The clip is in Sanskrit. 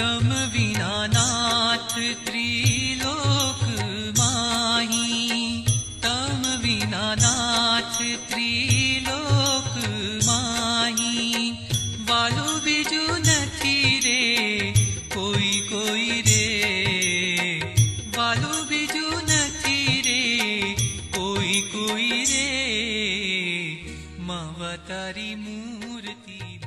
ीना ना त्रिलोकमानाथ त्रिलोक माही। बाल बिजु न किरे को रेल बिजू न कि रे कोई कोई रे। मवतारी मूर्ति